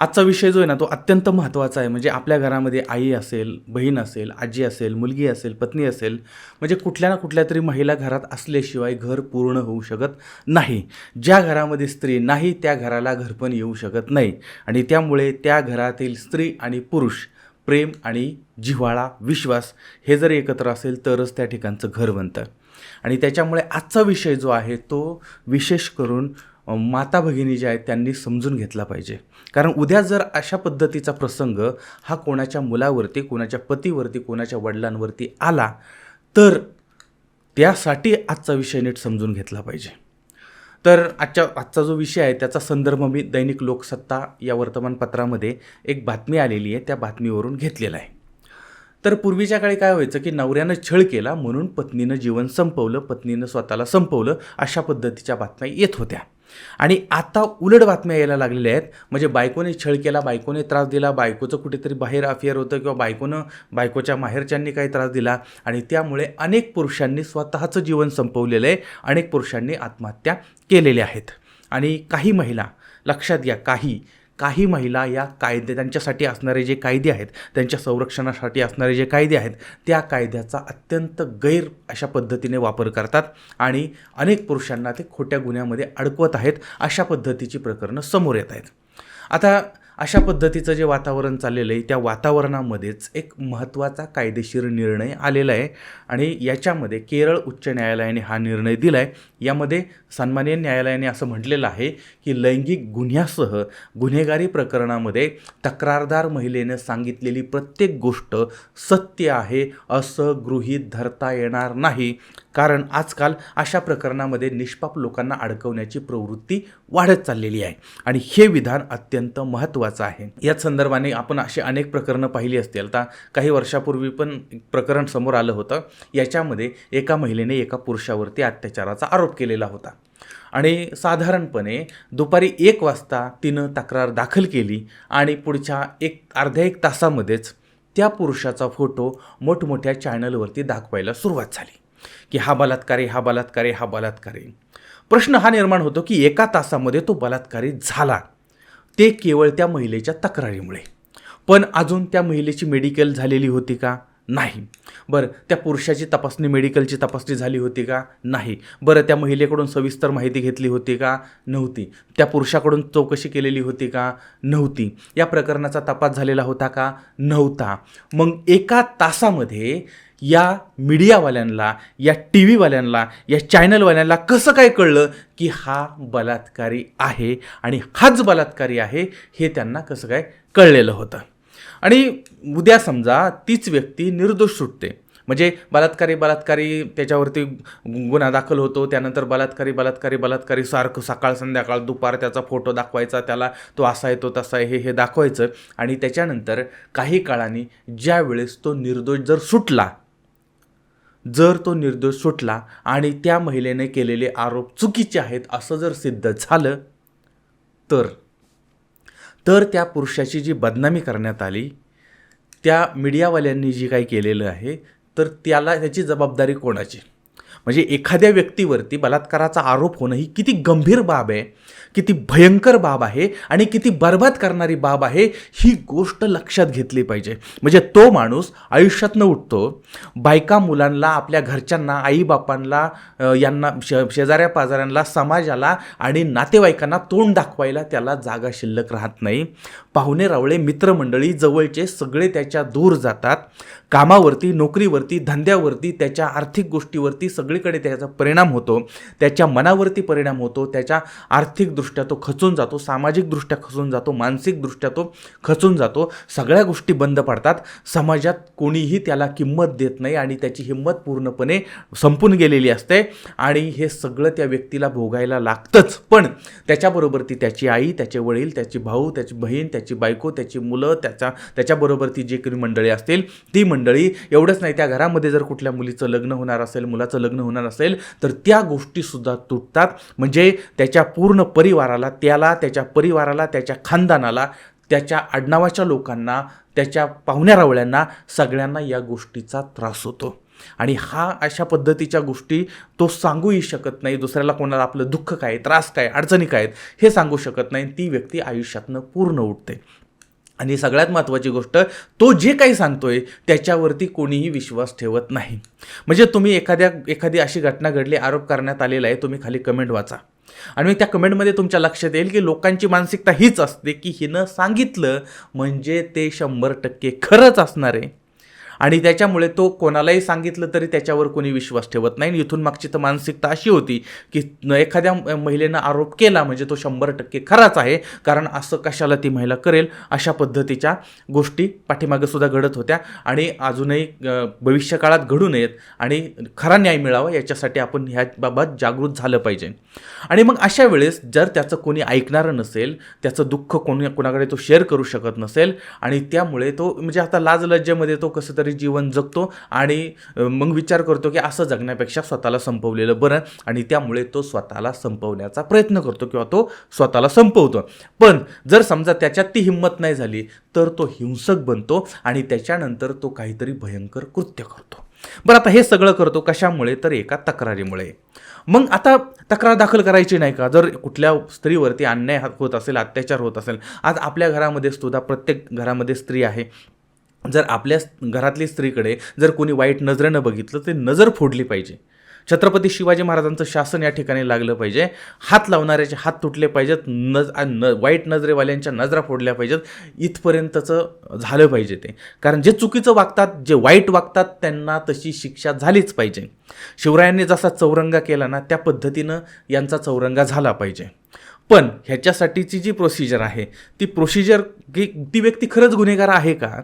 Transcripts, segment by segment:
आजचा विषय जो आहे ना तो अत्यंत महत्त्वाचा आहे. म्हणजे आपल्या घरामध्ये आई असेल बहीण असेल आजी असेल मुलगी असेल पत्नी असेल म्हणजे कुठल्या ना कुठल्या तरी महिला घरात असल्याशिवाय घर पूर्ण होऊ शकत नाही. ज्या घरामध्ये स्त्री नाही त्या घराला घरपण येऊ शकत नाही. आणि त्यामुळे त्या घरातील स्त्री आणि पुरुष प्रेम आणि जिव्हाळा विश्वास हे जर एकत्र असेल तरच त्या ठिकाणचं घर बनतं. आणि त्याच्यामुळे आजचा विषय जो आहे तो विशेष करून माता भगिनी ज्या आहेत त्यांनी समजून घेतला पाहिजे. कारण उद्या जर अशा पद्धतीचा प्रसंग हा कोणाच्या मुलावरती कोणाच्या पतीवरती कोणाच्या वडिलांवरती आला तर त्यासाठी आजचा विषय नीट समजून घेतला पाहिजे. तर आजच्या आजचा जो विषय आहे त्याचा संदर्भ मी दैनिक लोकसत्ता या वर्तमानपत्रामध्ये एक बातमी आलेली आहे त्या बातमीवरून घेतलेला आहे. तर पूर्वीच्या काळी काय व्हायचं की नवऱ्यानं छळ केला म्हणून पत्नीनं जीवन संपवलं पत्नीनं स्वतःला संपवलं अशा पद्धतीच्या बातम्या येत होत्या. आणि आता उलट बातम्या यायला लागलेल्या आहेत. म्हणजे बायकोने छळ केला बायकोने त्रास दिला बायकोचं कुठेतरी बाहेर अफेअर होतं किंवा बायकोनं बायकोच्या माहेरच्यांनी काही त्रास दिला. आणि त्यामुळे अनेक पुरुषांनी स्वतःचं जीवन संपवलेलं आहे. अनेक पुरुषांनी आत्महत्या केलेल्या आहेत. आणि काही महिला लक्षात घ्या काही काही महिला या कायदे त्यांच्यासाठी असणारे जे कायदे आहेत त्यांच्या संरक्षणासाठी असणारे जे कायदे आहेत त्या कायद्याचा अत्यंत गैर अशा पद्धतीने वापर करतात आणि अनेक पुरुषांना ते खोट्या गुन्ह्यामध्ये अडकवत आहेत अशा पद्धतीची प्रकरणं समोर येत आहेत. आता अशा पद्धतीचं जे वातावरण चाललेलं आहे त्या वातावरणामध्येच एक महत्त्वाचा कायदेशीर निर्णय आलेला आहे. आणि याच्यामध्ये केरळ उच्च न्यायालयाने हा निर्णय दिला आहे यामध्ये सन्मान्य न्यायालयाने असं म्हटलेलं आहे की लैंगिक गुन्ह्यासह गुन्हेगारी प्रकरणामध्ये तक्रारदार महिलेनं सांगितलेली प्रत्येक गोष्ट सत्य आहे असं गृहीत धरता येणार नाही. कारण आजकाल अशा प्रकरणामध्ये निष्पाप लोकांना अडकवण्याची प्रवृत्ती वाढत चाललेली आहे. आणि हे विधान अत्यंत महत्त्वाचं आहे. याच संदर्भाने आपण अशी अनेक प्रकरणं पाहिली असतील आता काही वर्षापूर्वी पण प्रकरण समोर आलं होतं. याच्यामध्ये एका महिलेने एका पुरुषावरती अत्याचाराचा आरोप केलेला होता. आणि साधारणपणे दुपारी एक वाजता तिनं तक्रार दाखल केली आणि पुढच्या एक अर्ध्या एक तासामध्येच त्या पुरुषाचा फोटो मोठमोठ्या चॅनलवरती दाखवायला सुरुवात झाली. की हा बलात्कारी हा बलात्कारी हा बलात्कारी. प्रश्न हा निर्माण होतो की एका तासामध्ये तो बलात्कारी झाला. ते केवळ त्या महिलेच्या तक्रारीमुळे. पण अजून त्या महिलेची मेडिकल झालेली होती का? नाही. बरं त्या पुरुषाची तपासणी मेडिकलची तपासणी झाली होती का? नाही. बरं त्या महिलेकडून सविस्तर माहिती घेतली होती का? नव्हती. त्या पुरुषाकडून चौकशी केलेली होती का? नव्हती. या प्रकरणाचा तपास झालेला होता का? नव्हता. मग एका तासामध्ये या मीडियावाल्यांना या टी व्हीवाल्यांना या चॅनलवाल्यांना कसं काय कळलं की हा बलात्कारी आहे आणि हाच बलात्कारी आहे हे त्यांना कसं काय कळलेलं होतं. आणि उद्या समजा तीच व्यक्ती निर्दोष सुटते. म्हणजे बलात्कारी बलात्कारी त्याच्यावरती गुन्हा दाखल होतो त्यानंतर बलात्कारी बलात्कारी बलात्कारी सारखं सकाळ संध्याकाळ दुपार त्याचा फोटो दाखवायचा त्याला तो असा आहे तो तसा आहे हे हे दाखवायचं. आणि त्याच्यानंतर काही काळाने ज्यावेळेस तो निर्दोष जर सुटला जर तो निर्दोष सुटला आणि त्या महिलेने केलेले आरोप चुकीचे आहेत असं जर सिद्ध झालं तर तर त्या पुरुषाची जी बदनामी करण्यात आली त्या मीडियावाल्यांनी जी काही केलेलं आहे तर त्याला त्याची जबाबदारी कोणाची? म्हणजे एखाद्या व्यक्तीवरती बलात्काराचा आरोप होणं ही किती गंभीर बाब आहे किती भयंकर बाब आहे आणि किती बर्बाद करणारी बाब आहे ही गोष्ट लक्षात घेतली पाहिजे. म्हणजे तो माणूस आयुष्यातनं उठतो बायका मुलांना आपल्या घरच्यांना आईबापांना यांना श शेजाऱ्या पाजाऱ्यांना समाजाला आणि नातेवाईकांना तोंड दाखवायला त्याला जागा शिल्लक राहत नाही. पाहुणे रावळे मित्रमंडळी जवळचे सगळे त्याच्या दूर जातात. कामावरती नोकरीवरती धंद्यावरती त्याच्या आर्थिक गोष्टीवरती सगळे सगळीकडे त्याचा परिणाम होतो त्याच्या मनावरती परिणाम होतो त्याच्या आर्थिकदृष्ट्या तो खचून जातो सामाजिकदृष्ट्या खचून जातो मानसिकदृष्ट्या तो खचून जातो. सगळ्या गोष्टी बंद पडतात. समाजात कोणीही त्याला किंमत देत नाही आणि त्याची हिंमत पूर्णपणे संपून गेलेली असते आणि हे सगळं त्या व्यक्तीला भोगायला लागतंच. पण त्याच्याबरोबर ती त्याची आई त्याचे वडील त्याची भाऊ त्याची बहीण त्याची बायको त्याची मुलं त्याचा त्याच्याबरोबर ती जी काही मंडळी असतील ती मंडळी एवढंच नाही. त्या घरामध्ये जर कुठल्या मुलीचं लग्न होणार असेल मुलाचं लग्न होणार असेल तर त्या गोष्टीसुद्धा तुटतात. म्हणजे त्याच्या पूर्ण परिवाराला त्याला त्याच्या परिवाराला त्याच्या खानदानाला त्याच्या आडनावाच्या लोकांना त्याच्या पाहुण्यारावळ्यांना सगळ्यांना या गोष्टीचा त्रास होतो. आणि हा अशा पद्धतीच्या गोष्टी तो सांगूही शकत नाही. दुसऱ्याला कोणाला आपलं दुःख काय त्रास काय अडचणी काय आहेत हे सांगू शकत नाही. ती व्यक्ती आयुष्यातनं पूर्ण उठते. आणि सगळ्यात महत्त्वाची गोष्ट तो जे काही सांगतोय त्याच्यावरती कोणीही विश्वास ठेवत नाही. म्हणजे तुम्ही एखाद्या एखादी अशी घटना घडली आरोप करण्यात आलेला आहे तुम्ही खाली कमेंट वाचा. आणि त्या कमेंटमध्ये तुमच्या लक्षात येईल की लोकांची मानसिकता हीच असते की हिनं सांगितलं म्हणजे ते शंभर टक्के खरंच असणार आहे. आणि त्याच्यामुळे तो कोणालाही सांगितलं तरी त्याच्यावर कोणी विश्वास ठेवत नाही. इथून मागची तर मानसिकता अशी होती की एखाद्या महिलेनं आरोप केला म्हणजे तो शंभर टक्के खराच आहे. कारण असं कशाला ती महिला करेल? अशा पद्धतीच्या गोष्टी पाठीमागेसुद्धा घडत होत्या. आणि अजूनही भविष्यकाळात घडू नयेत. आणि खरा न्याय मिळावा याच्यासाठी आपण ह्याबाबत जागृत झालं पाहिजे. आणि मग अशा वेळेस जर त्याचं कोणी ऐकणारं नसेल त्याचं दुःख कोणी कोणाकडे तो शेअर करू शकत नसेल आणि त्यामुळे तो म्हणजे आता लाज लज्जेमध्ये तो कसं तरी जीवन जगतो आणि मग विचार करतो की असं जगण्यापेक्षा स्वतःला संपवलेलं बरं आणि त्यामुळे तो स्वतःला संपवण्याचा प्रयत्न करतो किंवा तो स्वतःला संपवतो. पण जर समजा त्याच्यात ती हिंमत नाही झाली तर तो हिंसक बनतो आणि त्याच्यानंतर तो काहीतरी भयंकर कृत्य करतो. बरं आता हे सगळं करतो कशामुळे? तर एका तक्रारीमुळे. मग आता तक्रार दाखल करायची नाही का? जर कुठल्या स्त्रीवरती अन्याय होत असेल अत्याचार होत असेल आज आपल्या घरामध्ये सुद्धा प्रत्येक घरामध्ये स्त्री आहे जर आपल्या घरातली स्त्रीकडे जर कोणी वाईट नजरेनं बघितलं तर नजर फोडली पाहिजे. छत्रपती शिवाजी महाराजांचं शासन या ठिकाणी लागलं पाहिजे. हात लावणाऱ्याचे हात तुटले पाहिजेत नज न वाईट नजरेवाल्यांच्या नजरा फोडल्या पाहिजेत. इथपर्यंतचं झालं पाहिजे ते. कारण जे चुकीचं वागतात जे वाईट वागतात त्यांना तशी शिक्षा झालीच पाहिजे. शिवरायांनी जसा चौरंगा केला ना त्या पद्धतीनं यांचा चौरंगा झाला पाहिजे. पण ह्याच्यासाठीची जी प्रोसिजर आहे ती प्रोसिजर की ती व्यक्ती खरंच गुन्हेगार आहे का?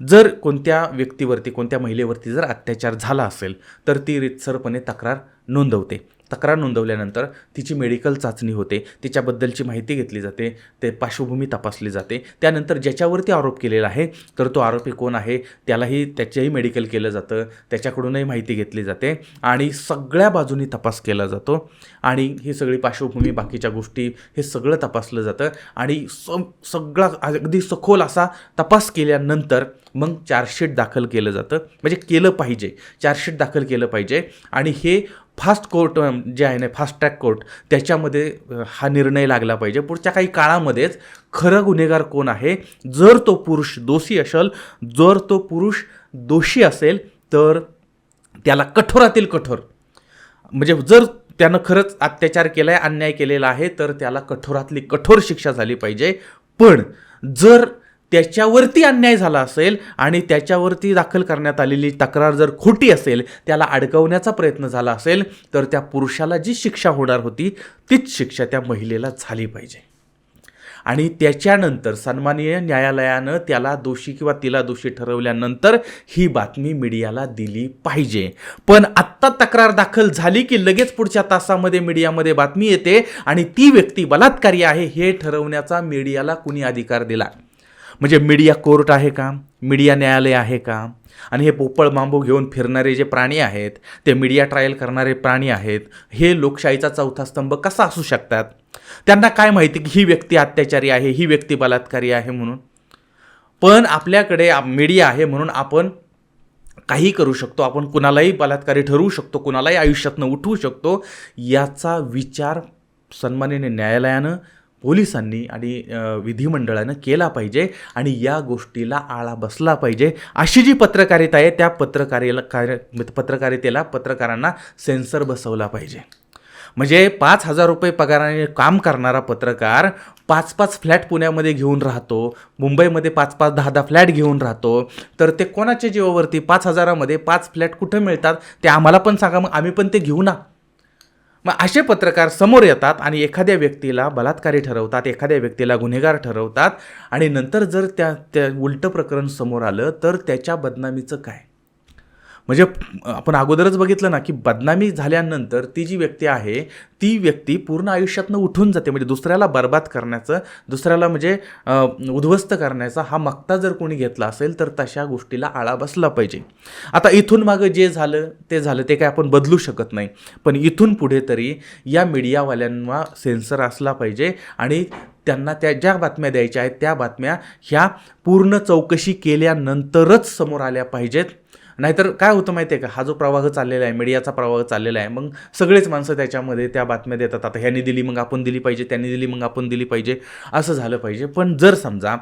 जर कोणत्या व्यक्तीवरती कोणत्या महिलेवरती जर अत्याचार झाला असेल तर ती रितसरपणे तक्रार नोंदवते. तक्रार नोंदवल्यानंतर तिची मेडिकल चाचणी होते तिच्याबद्दलची माहिती घेतली जाते ते पार्श्वभूमी तपासली जाते. त्यानंतर ज्याच्यावरती आरोप केलेला आहे तर तो आरोपी कोण आहे त्यालाही त्याचेही मेडिकल केलं जातं त्याच्याकडूनही माहिती घेतली जाते आणि सगळ्या बाजूनी तपास केला जातो आणि ही सगळी पार्श्वभूमी बाकीच्या गोष्टी हे सगळं तपासलं जातं आणि स सगळा अगदी सखोल असा तपास केल्यानंतर मग चार्जशीट दाखल केलं जातं. म्हणजे केलं पाहिजे. चार्जशीट दाखल केलं पाहिजे. आणि हे फास्ट कोर्ट जे आहे ना फास्ट ट्रॅक कोर्ट त्याच्यामध्ये हा निर्णय लागला पाहिजे. पुढच्या काही काळामध्येच खरं गुन्हेगार कोण आहे? जर तो पुरुष दोषी असेल जर तो पुरुष दोषी असेल तर त्याला कठोरातील कठोर. म्हणजे जर त्यानं खरंच अत्याचार केला आहे अन्याय केलेला आहे तर त्याला कठोरातली कठोर शिक्षा झाली पाहिजे. पण जर त्याच्यावरती अन्याय झाला असेल आणि त्याच्यावरती दाखल करण्यात आलेली तक्रार जर खोटी असेल त्याला अडकवण्याचा प्रयत्न झाला असेल तर त्या पुरुषाला जी शिक्षा होणार होती तीच शिक्षा त्या महिलेला झाली पाहिजे. आणि त्याच्यानंतर सन्माननीय न्यायालयानं त्याला दोषी किंवा तिला दोषी ठरवल्यानंतर ही बातमी मीडियाला दिली पाहिजे. पण आत्ता तक्रार दाखल झाली की लगेच पुढच्या तासामध्ये मीडियामध्ये बातमी येते आणि ती व्यक्ती बलात्कारी आहे हे ठरवण्याचा मीडियाला कुणी अधिकार दिला. म्हणजे मीडिया कोर्ट आहे का? मीडिया न्यायालय आहे का? आणि हे पोपळ बांबू घेऊन फिरणारे जे प्राणी आहेत ते मीडिया ट्रायल करणारे प्राणी आहेत हे लोकशाहीचा चौथा स्तंभ कसा असू शकतात? त्यांना काय माहिती की ही व्यक्ती अत्याचारी आहे ही व्यक्ती बलात्कारी आहे म्हणून? पण आपल्याकडे मीडिया आहे म्हणून आपण काही करू शकतो. आपण कुणालाही बलात्कारी ठरवू शकतो कुणालाही आयुष्यातनं उठवू शकतो. याचा विचार सन्मानिने न्यायालयानं पोलिसांनी आणि विधिमंडळानं केला पाहिजे आणि या गोष्टीला आळा बसला पाहिजे अशी जी पत्रकारिता आहे त्या पत्रकारिला कार्य पत्रकारितेला पत्रकारांना सेन्सर बसवला पाहिजे. म्हणजे पाच हजार रुपये पगाराने काम करणारा पत्रकार पाच पाच फ्लॅट पुण्यामध्ये घेऊन राहतो मुंबईमध्ये पाच पाच दहा दहा फ्लॅट घेऊन राहतो तर ते कोणाच्या जीवावरती? पाच हजारामध्ये पाच फ्लॅट कुठं मिळतात? ते आम्हाला पण सांगा मग आम्ही पण ते घेऊ ना. मग असे पत्रकार समोर येतात आणि एखाद्या व्यक्तीला बलात्कारी ठरवतात एखाद्या व्यक्तीला गुन्हेगार ठरवतात आणि नंतर जर त्या त्या उलटं प्रकरण समोर आलं तर त्याच्या बदनामीचं काय? म्हणजे आपण अगोदरच बघितलं ना की बदनामी झाल्यानंतर ती जी व्यक्ती आहे ती व्यक्ती पूर्ण आयुष्यातनं उठून जाते. म्हणजे दुसऱ्याला बर्बाद करण्याचं दुसऱ्याला म्हणजे उद्ध्वस्त करण्याचा हा मक्ता जर कोणी घेतला असेल तर तशा गोष्टीला आळा बसला पाहिजे. आता इथून मागं जे झालं ते झालं ते काय आपण बदलू शकत नाही. पण इथून पुढे तरी या मीडियावाल्यांना सेन्सर असला पाहिजे आणि त्यांना त्या ज्या बातम्या द्यायच्या आहेत त्या बातम्या ह्या पूर्ण चौकशी केल्यानंतरच समोर आल्या पाहिजेत. नाहीतर काय होतं माहिती आहे का? हा जो प्रवाह चाललेला आहे मीडियाचा प्रवाह चाललेला आहे मग सगळेच माणसं त्याच्यामध्ये त्या बातम्या देतात आता ह्यांनी दिली मग आपण दिली पाहिजे त्यांनी दिली मग आपण दिली पाहिजे असं झालं पाहिजे. पण जर समजा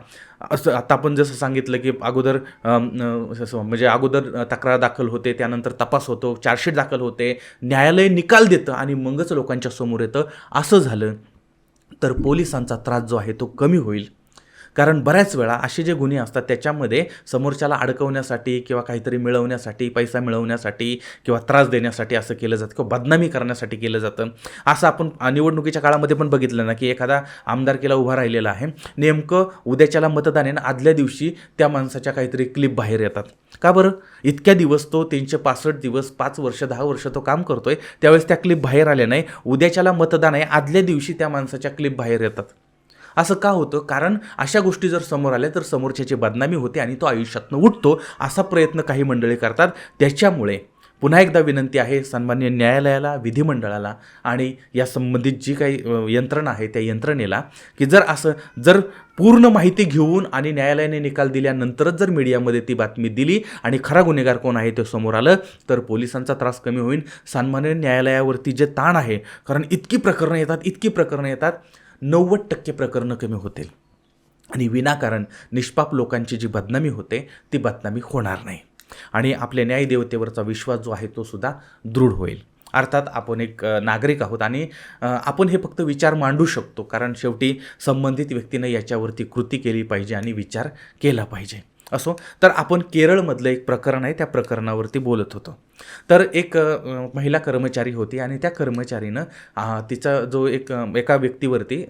असं आता आपण जसं सांगितलं की अगोदर म्हणजे अगोदर तक्रार दाखल होते त्यानंतर तपास होतो चार्जशीट दाखल होते न्यायालय निकाल देतं आणि मगच लोकांच्या समोर येतं असं झालं तर पोलिसांचा त्रास जो आहे तो कमी होईल. कारण बऱ्याच वेळा असे जे गुन्हे असतात त्याच्यामध्ये समोरच्याला अडकवण्यासाठी किंवा काहीतरी मिळवण्यासाठी पैसा मिळवण्यासाठी किंवा त्रास देण्यासाठी असं केलं जातं किंवा बदनामी करण्यासाठी केलं जातं. असं आपण निवडणुकीच्या काळामध्ये पण बघितलं ना की एखादा आमदारकीला उभा राहिलेला आहे. नेमकं उद्याच्याला मतदान आहे ना आदल्या दिवशी त्या माणसाच्या काहीतरी क्लिप बाहेर येतात. का बरं? इतक्या दिवस तो तीनशे पासष्ट दिवस पाच वर्ष दहा वर्ष तो काम करतोय त्यावेळेस त्या क्लिप बाहेर आल्या नाही. उद्याच्याला मतदान आहे आदल्या दिवशी त्या माणसाच्या क्लिप बाहेर येतात. असं का होतं? कारण अशा गोष्टी जर समोर आल्या तर समोरच्याची बदनामी होते आणि तो आयुष्यातनं उठतो असा प्रयत्न काही मंडळी करतात. त्याच्यामुळे पुन्हा एकदा विनंती आहे सन्मान्य न्यायालयाला विधिमंडळाला आणि या संबंधित जी काही यंत्रणा आहे त्या यंत्रणेला की जर असं जर पूर्ण माहिती घेऊन आणि न्यायालयाने निकाल दिल्यानंतरच जर मीडियामध्ये ती बातमी दिली आणि खरा गुन्हेगार कोण आहे ते समोर आलं तर पोलिसांचा त्रास कमी होईल. सन्मान्य न्यायालयावरती जे ताण आहे कारण इतकी प्रकरणं येतात इतकी प्रकरणं येतात नव्वद टक्के प्रकरणं कमी होतील. आणि विनाकारण निष्पाप लोकांची जी बदनामी होते ती बदनामी होणार नाही. आणि आपल्या न्यायदेवतेवरचा विश्वास जो आहे तो सुद्धा दृढ होईल. अर्थात आपण एक नागरिक आहोत आणि आपण हे फक्त विचार मांडू शकतो कारण शेवटी संबंधित व्यक्तीनं याच्यावरती कृती केली पाहिजे आणि विचार केला पाहिजे. असो तर आपण केरळमधलं एक प्रकरण आहे त्या प्रकरणावरती बोलत होतो. तर एक महिला कर्मचारी होती आणि त्या कर्मचारीनं तिचा जो एक एका व्यक्तीवरती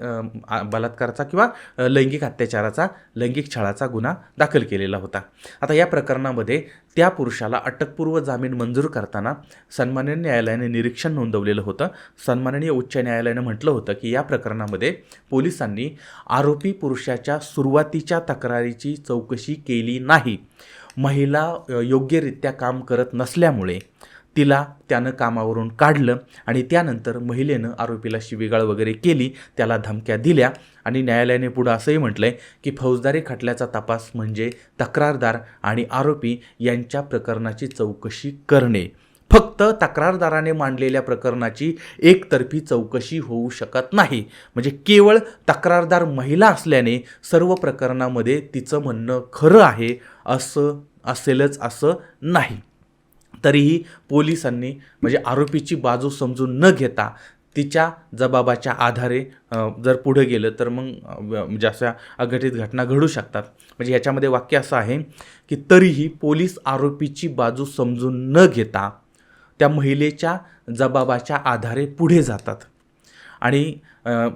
बलात्काराचा किंवा लैंगिक अत्याचाराचा लैंगिक छळाचा गुन्हा दाखल केलेला होता. आता या प्रकरणामध्ये त्या पुरुषाला अटकपूर्व जामीन मंजूर करताना सन्माननीय न्यायालयाने निरीक्षण नोंदवलेलं होतं. सन्माननीय उच्च न्यायालयानं म्हटलं होतं की या प्रकरणामध्ये पोलिसांनी आरोपी पुरुषाच्या सुरुवातीच्या तक्रारीची चौकशी केली नाही. महिला योग्यरित्या काम करत नसल्यामुळे तिला त्यानं कामावरून काढलं आणि त्यानंतर महिलेनं आरोपीला शिवीगाळ वगैरे केली त्याला धमक्या दिल्या आणि न्यायालयाने पुढं असंही म्हटलं आहे की फौजदारी खटल्याचा तपास म्हणजे तक्रारदार आणि आरोपी यांच्या प्रकरणाची चौकशी करणे. फक्त तक्रारदाराने मांडलेल्या प्रकरणाची एकतर्फी चौकशी होऊ शकत नाही. म्हणजे केवळ तक्रारदार महिला असल्याने सर्व प्रकरणामध्ये तिचं म्हणणं खरं आहे असं असेलच असं नाही. तरीही पोलिसांनी म्हणजे आरोपीची बाजू समजून न घेता तिच्या जबाबाच्या आधारे जर पुढे गेलं तर मग म्हणजे अशा अघटित घटना घडू शकतात. म्हणजे याच्यामध्ये वाक्य असं आहे की तरीही पोलीस आरोपीची बाजू समजून न घेता त्या महिलेच्या जबाबाच्या आधारे पुढे जातात. आणि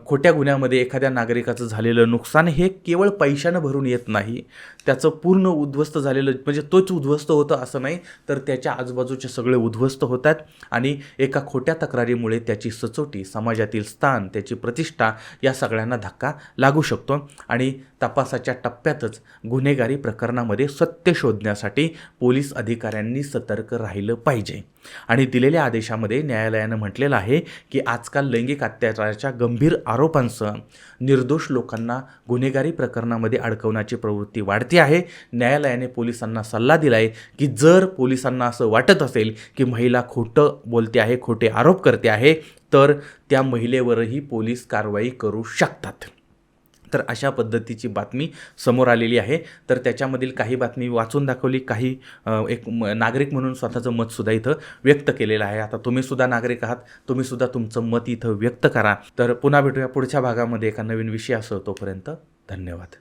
खोट्या गुन्ह्यामध्ये एखाद्या नागरिकाचं झालेलं नुकसान हे केवळ पैशानं भरून येत नाही. त्याचं पूर्ण उद्ध्वस्त झालेलं म्हणजे तोच उद्ध्वस्त होतं असं नाही तर त्याच्या आजूबाजूचे सगळे उद्ध्वस्त होतात आणि एका खोट्या तक्रारीमुळे त्याची सचोटी समाजातील स्थान त्याची प्रतिष्ठा या सगळ्यांना धक्का लागू शकतो आणि तपासाच्या टप्प्यातच गुन्हेगारी प्रकरणामध्ये सत्य शोधण्यासाठी पोलीस अधिकाऱ्यांनी सतर्क राहिलं पाहिजे. आणि दिलेल्या आदेशामध्ये न्यायालयानं म्हटलेलं आहे की आजकाल लैंगिक अत्याचाराच्या गंभीर आरोपांसह निर्दोष लोकांना गुन्हेगारी प्रकरणामध्ये अडकवण्याची प्रवृत्ती वाढते आहे. न्यायालयाने पोलिसांना सल्ला दिला आहे की जर पोलिसांना असं वाटत असेल की महिला खोटं बोलते आहे खोटे आरोप करते आहे तर त्या महिलेवरही पोलीस कारवाई करू शकतात. तर अशा पद्धतीची बातमी समोर आलेली आहे. तर त्याच्यामधील काही बातमी वाचून दाखवली काही एक म- नागरिक म्हणून स्वतःचं मतसुद्धा इथं व्यक्त केलेलं आहे. आता तुम्हीसुद्धा नागरिक आहात तुम्हीसुद्धा तुमचं मत इथं व्यक्त करा. तर पुन्हा भेटूया पुढच्या भागामध्ये एका नवीन विषयासह तोपर्यंत धन्यवाद.